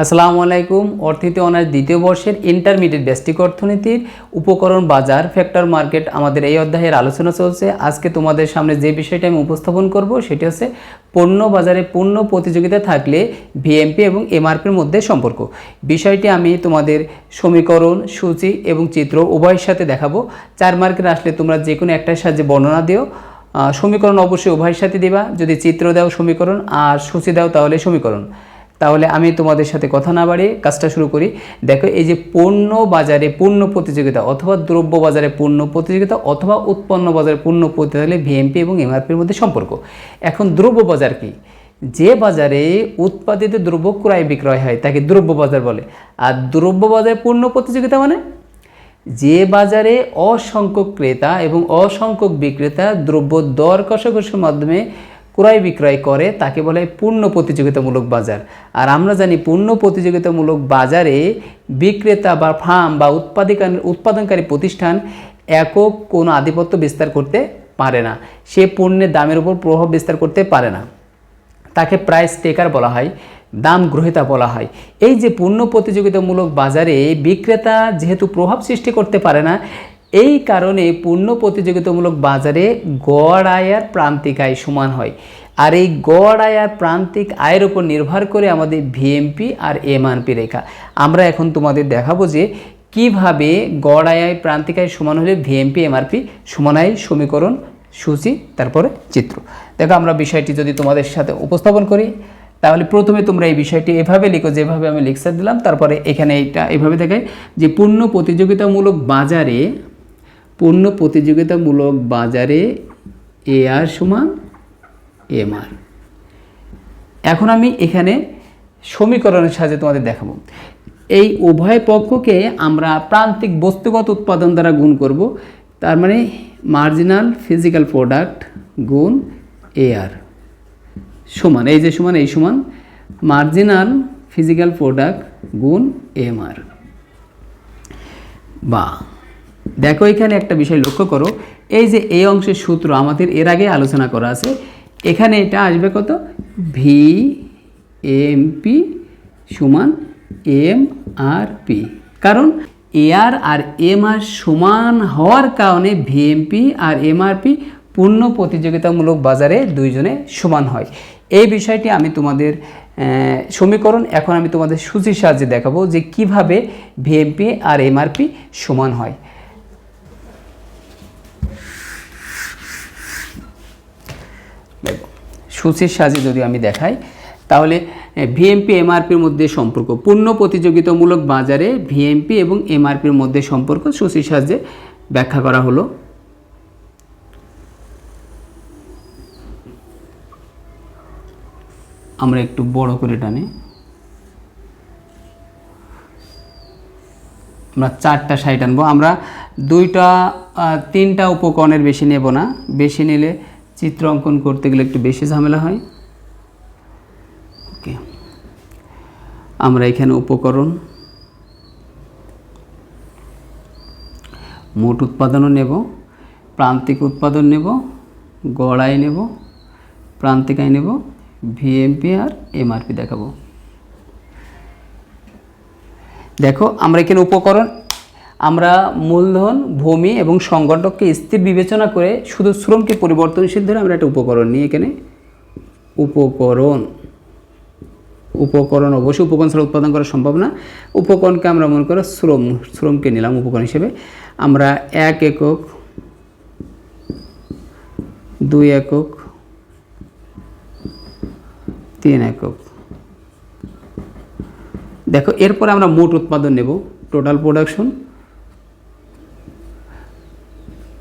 আসসালামু আলাইকুম। অর্থনীতি অনার্স দ্বিতীয় বর্ষের ইন্টারমিডিয়েট ব্যষ্টিক অর্থনীতির উপকরণ বাজার ফ্যাক্টর মার্কেট আমাদের এই অধ্যায়ের আলোচনা চলছে। আজকে তোমাদের সামনে যে বিষয়টা আমি উপস্থাপন করব সেটি হচ্ছে পণ্য বাজারে পণ্য প্রতিযোগিতা থাকলে ভিএমপি এবং এমআরপির মধ্যে সম্পর্ক। বিষয়টি আমি তোমাদের সমীকরণ, সূচি এবং চিত্র উভয়ের সাথে দেখাবো। চার মার্কেট আসলে তোমরা যে কোনো একটার সাহায্যে বর্ণনা দিও। সমীকরণ অবশ্যই উভয়ের সাথে দিবা। যদি চিত্র দাও সমীকরণ আর সূচি দাও তাহলে সমীকরণ। তাহলে আমি তোমাদের সাথে কথা না বাড়িয়ে কাজটা শুরু করি। দেখো, এই যে পণ্য বাজারে পণ্য প্রতিযোগিতা অথবা দ্রব্য বাজারে পণ্য প্রতিযোগিতা অথবা উৎপন্ন বাজারে পণ্য প্রতিযোগিতা হলে ভিএমপি এবং এমআরপির মধ্যে সম্পর্ক। এখন দ্রব্য বাজার কি? যে বাজারে উৎপাদিত দ্রব্য ক্রয় বিক্রয় হয়, তাকে দ্রব্য বাজার বলে। আর দ্রব্য বাজারে পণ্য প্রতিযোগিতা মানে? যে বাজারে অসংখ্য ক্রেতা এবং অসংখ্য বিক্রেতা দ্রব্য দর কষাকষির মাধ্যমে ক্রয় বিক্রয় করে, তাকে বলে পূর্ণ প্রতিযোগিতামূলক বাজার। আর আমরা জানি পূর্ণ প্রতিযোগিতামূলক বাজারে বিক্রেতা বা ফার্ম বা উৎপাদিকান উৎপাদনকারী প্রতিষ্ঠান একক কোনো আধিপত্য বিস্তার করতে পারে না। সে পণ্যের দামের উপর প্রভাব বিস্তার করতে পারে না। তাকে প্রাইস টেকার বলা হয়, দাম গ্রহীতা বলা হয়। এই যে পণ্য প্রতিযোগিতামূলক বাজারে বিক্রেতা যেহেতু প্রভাব সৃষ্টি করতে পারে না এই কারণে পূর্ণ প্রতিযোগিতামূলক বাজারে গড় আয় আর প্রান্তিক আয় সমান হয়। আর এই গড় আয় আর প্রান্তিক আয়ের উপর নির্ভর করে আমাদের ভিএমপি আর এমআরপি রেখা। আমরা এখন তোমাদের দেখাবো যে কীভাবে গড় আয় প্রান্তিক আয় সমান হলে ভিএমপি এমআরপি সমান আয় সমীকরণ, সূচি, তারপরে চিত্র। দেখো, আমরা বিষয়টি যদি তোমাদের সাথে উপস্থাপন করি, তাহলে প্রথমে তোমরা এই বিষয়টি এভাবে লিখো, যেভাবে আমি লিখতে দিলাম, তারপরে এখানে এইটা এভাবে দেখায় যে পূর্ণ প্রতিযোগিতামূলক বাজারে পূর্ণ প্রতিযোগিতামূলক বাজারে এ আর সমান এম আর এখন আমি এখানে সমীকরণের সাহায্যে তোমাদের দেখাবো। এই উভয় পক্ষকে আমরা প্রান্তিক বস্তুগত উৎপাদন দ্বারা গুণ করব, তার মানে মার্জিনাল ফিজিক্যাল প্রোডাক্ট গুণ এ আর সমান, এই যে সমান, এই সমান মার্জিনাল ফিজিক্যাল প্রোডাক্ট গুণ এম আর বা দেখো এখানে একটা বিষয় লক্ষ্য করো। এই যে এই অংশের সূত্র আমাদের এর আগে আলোচনা করা আছে, এখানে এটা আসবে কত? ভি এম পি সমান এম আর পি কারণ এআর আর এম আর সমান হওয়ার কারণে ভিএমপি আর এমআরপি পূর্ণ প্রতিযোগিতামূলক বাজারে দুইজনে সমান হয়। এই বিষয়টি আমি তোমাদের সমীকরণ, এখন আমি তোমাদের সূচির সাহায্যে দেখাবো যে কীভাবে ভিএমপি আর এমআরপি সমান হয়। সূচির সাহায্যে যদি আমি দেখাই, তাহলে ভিএমপি এমআরপির মধ্যে সম্পর্ক। পূর্ণ প্রতিযোগিতামূলক বাজারে ভিএমপি এবং এমআরপির মধ্যে সম্পর্ক সূচির সাহায্যে ব্যাখ্যা করা হলো। আমরা একটু বড় করে টানি। আমরা চারটা সাইড আনব আমরা দুইটা তিনটা উপকরণের বেশি নেব না। বেশি নিলে চিত্র অঙ্কন করতে গেলে একটু বেশি ঝামেলা হয়। ওকে। আমরা এখানে উপকরণ, মোট উৎপাদনও নেব, প্রান্তিক উৎপাদন নেব, গড়াই নেব প্রান্তিক আয় নেব, ভিএমপি আর এমআরপি দেখাবো। দেখো, আমরা এখানে উপকরণ আমরা মূলধন, ভূমি এবং সংগঠককে স্থির বিবেচনা করে শুধু শ্রমকে পরিবর্তনশীল ধরে আমরা একটা উপকরণ নিই এখানে। উপকরণ। উপকরণ অবশ্যই উপকরণ ছাড়া উৎপাদন করা সম্ভব না। উপকরণকে আমরা মনে করো শ্রম, শ্রমকে নিলাম উপকরণ হিসেবে। আমরা এক একক, দুই একক, তিন একক। দেখো, এরপরে আমরা মোট উৎপাদন নেব টোটাল প্রোডাকশন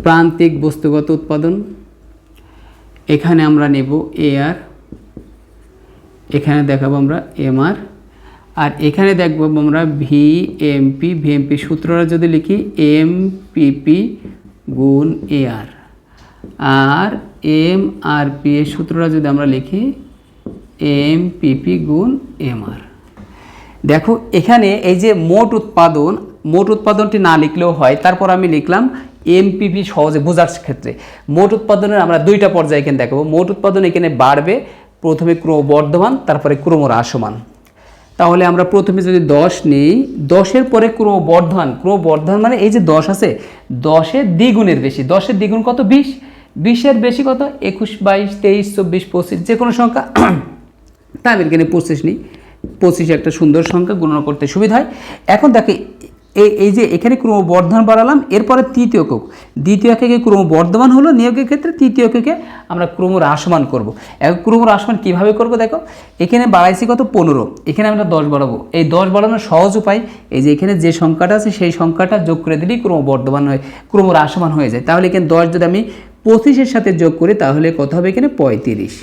প্রান্তিক বস্তুগত উৎপাদন। এখানে আমরা নেব এআর এখানে দেখাবো আমরা এমআর আর এখানে দেখব আমরা ভি এমপি ভিএমপি সূত্রটা যদি লিখি এম পিপি গুণ এআর আর এম আর পি এর সূত্রটা যদি আমরা লিখি এম পিপি গুণ এমআর দেখো, এখানে এই যে মোট উৎপাদন মোট উৎপাদনটি না লিখলেও হয়। তারপর আমি লিখলাম এমপিপি সহজে বোঝার ক্ষেত্রে। মোট উৎপাদনের আমরা দুইটা পর্যায়ে এখানে দেখাবো। মোট উৎপাদন এখানে বাড়বে। প্রথমে ক্রমবর্ধমান, তারপরে ক্রমহ্রাসমান। তাহলে আমরা প্রথমে যদি দশ নিই, দশের পরে ক্রমবর্ধন ক্রমবর্ধন মানে এই যে দশ আছে দশের দ্বিগুণের বেশি। দশের দ্বিগুণ কত? বিশ। বিশের বেশি কত? একুশ, বাইশ, তেইশ, চব্বিশ, পঁচিশ, যে কোনো সংখ্যা। তা আমি এখানে পঁচিশ নিই। পঁচিশ একটা সুন্দর সংখ্যা, গণনা করতে সুবিধা হয়। এখন দেখে এই এই যে এখানে ক্রমবর্ধন বাড়ালাম, এরপরে তৃতীয় একক দ্বিতীয় এককে ক্রমবর্ধমান হলো, নিয়োগের ক্ষেত্রে তৃতীয় এককে আমরা ক্রম হ্রাসমান করব। এখন ক্রম হ্রাসমান কীভাবে করব দেখো? এখানে বাড়াইছি কত? পনেরো। এখানে আমরা দশ বাড়াবো। এই দশ বাড়ানোর সহজ উপায়, এই যে এখানে যে সংখ্যাটা আছে, সেই সংখ্যাটা যোগ করে দিলেই ক্রমবর্ধমান হয়, ক্রম হ্রাসমান হয়ে যায়। তাহলে এখানে দশ যদি আমি পঁচিশের সাথে যোগ করি, তাহলে কত হবে এখানে? পঁয়ত্রিশ।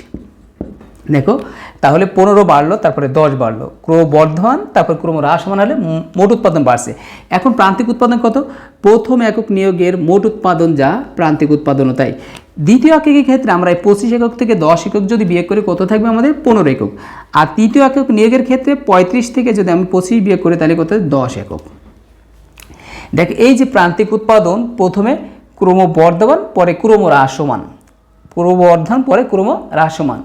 দেখো, তাহলে পনেরো বাড়লো, তারপরে দশ বাড়লো। ক্রমবর্ধমান, তারপর ক্রম হ্রাসমান হলে মোট উৎপাদন বাড়ছে। এখন প্রান্তিক উৎপাদন কত? প্রথম একক নিয়োগের মোট উৎপাদন যা, প্রান্তিক উৎপাদনও তাই। দ্বিতীয় এককের ক্ষেত্রে আমরা এই পঁচিশ একক থেকে দশ একক যদি বিয়োগ করি, কত থাকবে আমাদের? পনেরো একক। আর তৃতীয় একক নিয়োগের ক্ষেত্রে পঁয়ত্রিশ থেকে যদি আমি পঁচিশ বিয়োগ করি, তাহলে কত? দশ একক। দেখ, এই যে প্রান্তিক উৎপাদন, প্রথমে ক্রমবর্ধমান, পরে ক্রম হ্রাসমান ক্রমবর্ধন পরে ক্রম হ্রাসমান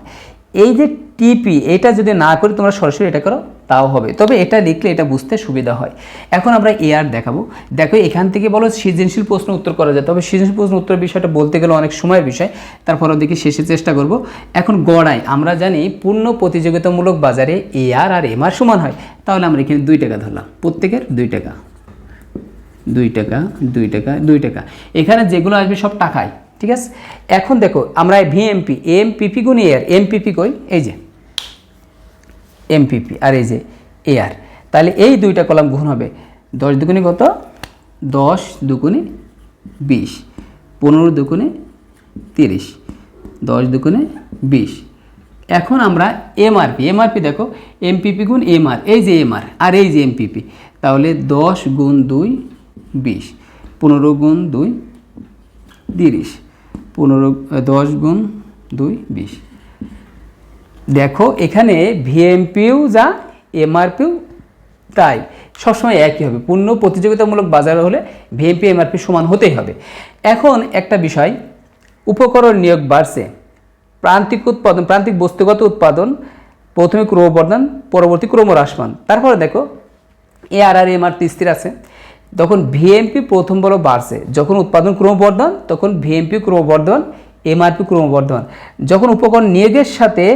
এই যে টিপি এটা যদি না করে তোমরা সরাসরি এটা করো, তাও হবে। তবে এটা লিখলে এটা বুঝতে সুবিধা হয়। এখন আমরা এআর দেখাবো। দেখো, এখান থেকে বলো সৃজনশীল প্রশ্ন উত্তর করা যায়। তবে সৃজনশীল প্রশ্ন উত্তর বিষয়টা বলতে গেলে অনেক সময়ের বিষয়। তারপর ওদিকে শেষে চেষ্টা করব। এখন গড়াই, আমরা জানি পূর্ণ প্রতিযোগিতামূলক বাজারে এআর আর এমআর সমান হয়। তাহলে আমরা এখানে দুই টাকা ধরলাম। প্রত্যেকের দুই টাকা। দুই টাকা দুই টাকা দুই টাকা। এখানে যেগুলো আসবে সব টাকায়। ঠিক আছে? এখন দেখো, আমরা ভিএমপি এমপিপি গুণ এয়ার এমপিপি কই? এই যে এমপিপি আর এই যে এয়ার তাহলে এই দুইটা কলাম গুণ হবে দশ দুগুণে কত? দশ দুগুণে বিশ, পনেরো দুগুণে তিরিশ, দশ দুগুণে বিশ। এখন আমরা এমআরপি এমআরপি দেখো এমপিপি গুণ এমআর এই যে এমআর আর এই যে এমপিপি তাহলে দশ গুণ দুই বিশ, পনেরো গুণ দুই তিরিশ। পনেরো দশ গুণ দুই, বিশ। দেখো, এখানে ভিএমপিও যা, এমআরপিও তাই। সবসময় একই হবে। পূর্ণ প্রতিযোগিতামূলক বাজার হলে ভিএমপি, এমআরপি সমান হতেই হবে। এখন একটা বিষয়, উপকরণ নিয়োগ বাড়ছে। প্রান্তিক উৎপাদন, প্রান্তিক বস্তুগত উৎপাদন, প্রথমে ক্রমবর্ধন, পরবর্তী ক্রম হ্রাসমান তারপরে দেখো, এ আর আর এমআর স্থির আছে। তখন ভিএমপি প্রথম বড় বাড়ছে। যখন উৎপাদন ক্রমবর্ধন, তখন ভিএমপি ক্রমবর্ধন এমআরপি ক্রমবর্ধন। যখন উপকরণ নিয়োগের সাথে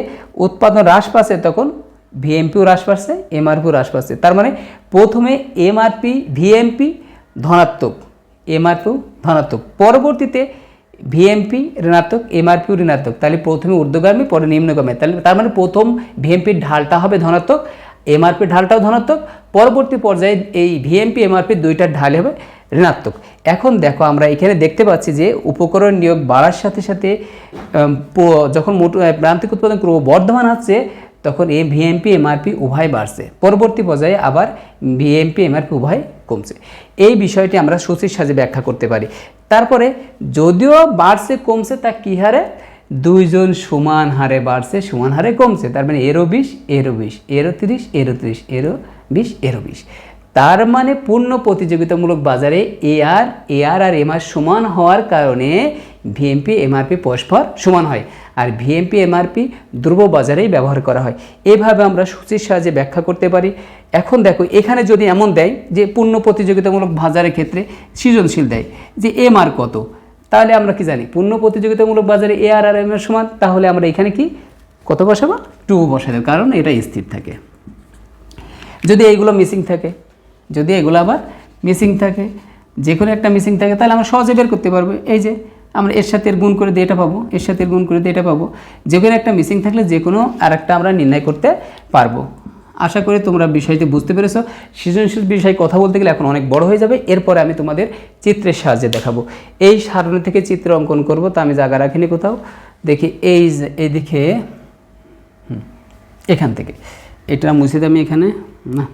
উৎপাদন হ্রাস পাচ্ছে, তখন ভিএমপিও হ্রাস পাচ্ছে এমআরপিও হ্রাস পাচ্ছে। তার মানে প্রথমে এমআরপি ভিএমপি ধনাত্মক এমআরপিও ধনাত্মক। পরবর্তীতে ভিএমপি ঋণাত্মক এমআরপিও ঋণাত্মক। তাহলে প্রথমে ঊর্ধ্বগামী, পরে নিম্নগামী। তাহলে তার মানে প্রথম ভিএমপির ঢালটা হবে ধনাত্মক এমআরপি ঢালটাও ধনাত্মক, পরবর্তী পর্যায়ে এই ভিএমপি এমআরপি দুইটার ঢাল হবে ঋণাত্মক। এখন দেখো আমরা এখানে দেখতে পাচ্ছি যে উপকরণ নিয়োগ বাড়ার সাথে সাথে যখন মোট প্রান্তিক উৎপাদন ক্রম বর্ধমান হচ্ছে, তখন এই ভিএমপি এমআরপি উভয় বাড়ছে। পরবর্তী পর্যায়ে আবার ভিএমপি এমআরপি উভয় কমছে। এই বিষয়টি আমরা সূচির সাহায্যে ব্যাখ্যা করতে পারি। তারপরে যদিও বাড়ছে, কমছে, তা কী হারে? দুইজন সমান হারে বাড়ছে, সমান হারে কমছে। তার মানে এরও বিশ এরও বিশ, এরও তিরিশ এরও তিরিশ, এরও বিশ এরও বিশ। তার মানে পূর্ণ প্রতিযোগিতামূলক বাজারে এআর এআর আর এমআর সমান হওয়ার কারণে ভিএমপি এমআরপি পরস্পর সমান হয়। আর ভিএমপি এমআরপি ধ্রুব বাজারেই ব্যবহার করা হয়। এভাবে আমরা সূচির সাহায্যে ব্যাখ্যা করতে পারি। এখন দেখো, এখানে যদি এমন দেয় যে পূর্ণ প্রতিযোগিতামূলক বাজারের ক্ষেত্রে সৃজনশীল দেয়, যে এমআর কত? তাহলে আমরা কি জানি? পূর্ণ প্রতিযোগিতামূলক বাজারে এ আর আর এম এর সমান, তাহলে আমরা এখানে কি? কত বসাবো? টু বসাই দেবো কারণ এটা স্থির থাকে। যদি এইগুলো মিসিং থাকে, যদি এগুলো আবার মিসিং থাকে যে কোনো একটা মিসিং থাকে, তাহলে আমরা সহজে বের করতে পারব। এই যে, আমরা এর সাথে গুণ করে দিয়ে এটা পাবো, এর সাথে গুণ করে দিয়ে এটা পাবো। যে কোনো একটা মিসিং থাকলে যে কোনো আর একটা আমরা নির্ণয় করতে পারব। আশা করি তোমরা বিষয়টি বুঝতে পেরেছ। সৃজনশীল বিষয়ে কথা বলতে গেলে এখন অনেক বড় হয়ে যাবে। এরপরে আমি তোমাদের চিত্রের সাহায্যে দেখাবো। এই সারণী থেকে চিত্র অঙ্কন করব, তা আমি জায়গা রাখিনি কোথাও। দেখি এই এইদিকে এখান থেকে। এটা মুছে আমি এখানে। না।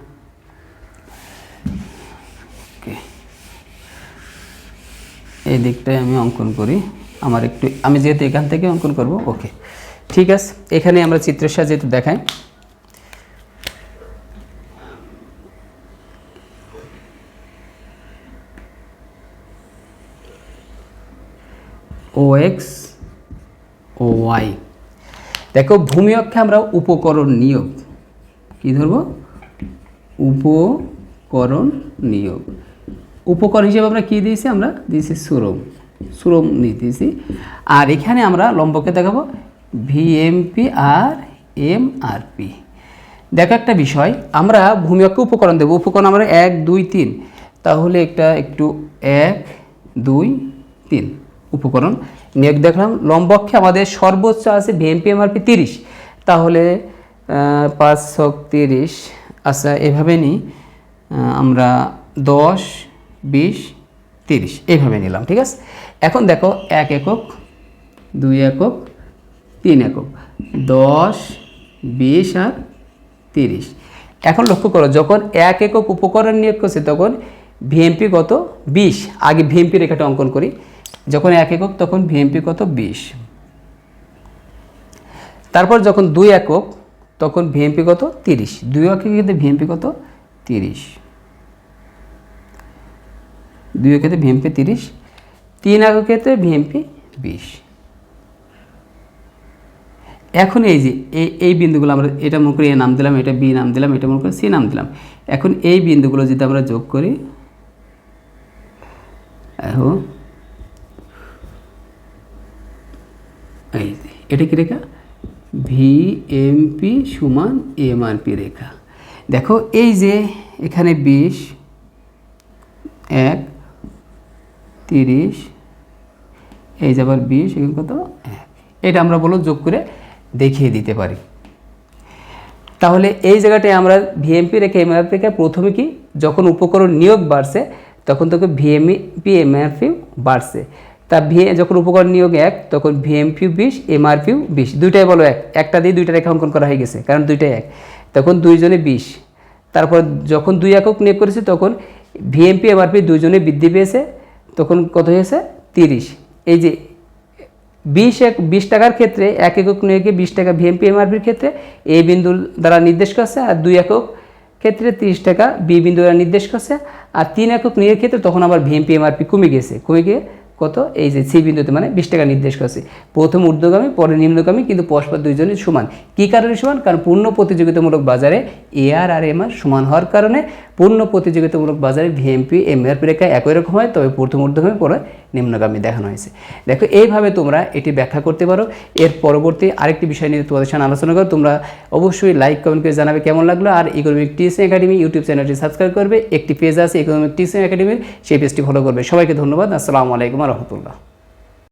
এই দিকটায় আমি অঙ্কন করি। আমার একটু আমি যেহেতু এখান থেকে অঙ্কন করব, ওকে। ঠিক আছে, এখানে আমরা চিত্রের সাহায্যে দেখাই। ও এক্স ও ওয়াই দেখো, ভূমি অক্ষে আমরা উপকরণ নিয়োগ। কি ধরবো? উপকরণ নিয়োগ। উপকরণ হিসেবে আমরা কী দিয়েছি আমরা? দিয়েছি সুরম। সুরম নিতেছি। আর এখানে আমরা লম্বকে দেখাবো। ভিএমপি আর এমআরপি দেখো একটা বিষয়, আমরা ভূমি অক্ষে উপকরণ দেবো। উপকরণ আমরা এক, দুই, তিন। তাহলে একটা একটু এক, দুই, তিন। উপকরণ। নিয়োগ দেখলাম, লম্বক্ষে আমাদের সর্বোচ্চ আছে ভিএমপি এমআরপি তিরিশ। তাহলে পাঁচ ছক তিরিশ। আচ্ছা এভাবে নিই। আমরা দশ, বিশ, তিরিশ। এইভাবে নিলাম, ঠিক আছে? এখন দেখো, এক একক, দুই একক, তিন একক। দশ, বিশ আর তিরিশ। এখন লক্ষ্য করো, যখন এক একক উপকরণ নিয়োগ করছে, তখন ভিএমপি কত? বিশ। আগে ভিএমপি রেখাটা অঙ্কন করি। যখন এক একক, তখন ভিএমপি কত? বিশ। তারপর যখন দুই একক, তখন ভিএমপি কত? তিরিশ। দুই একক ক্ষেত্রে ভিএমপি কত? তিরিশ। দুই ক্ষেত্রে ভিএমপি তিরিশ। তিন একক ক্ষেত্রে ভিএমপি বিশ। এখন এই যে, এই এই বিন্দুগুলো আমরা এটা মনে করি এ নাম দিলাম, এটা বি নাম দিলাম, এটা মনে করি সি নাম দিলাম। এখন এই বিন্দুগুলো যদি আমরা যোগ করি এই যে এটা কি রেখা? ভিএমপি সমান এমআরপি রেখা। দেখো, এই যে এখানে বিশ, এক, তিরিশ, এই যে আবার বিশ, এখানে কত? এক। এটা আমরা বলো যোগ করে দেখিয়ে দিতে পারি। তাহলে এই জায়গাটায় আমরা ভিএমপি রেখে এমআরপি রেখে প্রথমে কি? যখন উপকরণ নিয়োগ বাড়ছে, তখন তোকে ভিএমপি এমআরপিও বাড়ছে। তা ভি যখন উপকরণ নিয়োগ এক, তখন ভিএমপিউ বিশ এমআরপিউ বিশ। দুইটাই বলো এক। একটা দিয়ে দুইটা রেখা অঙ্কন করা হয়ে গেছে, কারণ দুইটাই এক। তখন দুইজনে বিশ। তারপর যখন দুই একক নিয়োগ করেছে, তখন ভিএমপি এমআরপি দুইজনে বৃদ্ধি পেয়েছে, তখন কত হয়েছে? তিরিশ। এই যে বিশ এক, বিশ টাকার ক্ষেত্রে এক একক নিয়োগে বিশ টাকা ভিএমপি এমআরপির ক্ষেত্রে এ বিন্দু দ্বারা নির্দেশ করছে, আর দুই একক ক্ষেত্রে তিরিশ টাকা বি বিন্দু দ্বারা নির্দেশ করছে, আর তিন একক নিয়োগের ক্ষেত্রে তখন আবার ভিএমপি এমআরপি কমে গেছে কমে গিয়ে কত? এই যে সি বিন্দুতে মানে বিশ টাকা নির্দেশ করছে। প্রথম ঊর্ধ্বগামী, পরে নিম্নগামী, কিন্তু পরস্পর দুইজনের সমান। কী কারণে সমান? কারণ পূর্ণ প্রতিযোগিতামূলক বাজারে এআর আর এমআর সমান হওয়ার কারণে পূর্ণ প্রতিযোগিতামূলক বাজারে ভিএমপি এমআরপি রেখা একই রকম হয়, তবে প্রথম ঊর্ধ্বগামী, পরে নিম্নগামী দেখানো হয়েছে। দেখো, এইভাবে তোমরা এটি ব্যাখ্যা করতে পারো। এর পরবর্তী আরেকটি বিষয় নিয়ে তোমাদের সাথে আলোচনা করো তোমরা অবশ্যই লাইক কমেন্ট করে জানাবে কেমন লাগল। আর ইকোনমিক টিউশন একাডেমি ইউটিউব চ্যানেলটি সাবস্ক্রাইব করবে। একটি পেজ আছে ইকোনমিক টিউশন একাডেমির সেই পেজটি ফলো করবে। সবাইকে ধন্যবাদ। আসসালামু আলাইকুম রহমতুল্লাহ।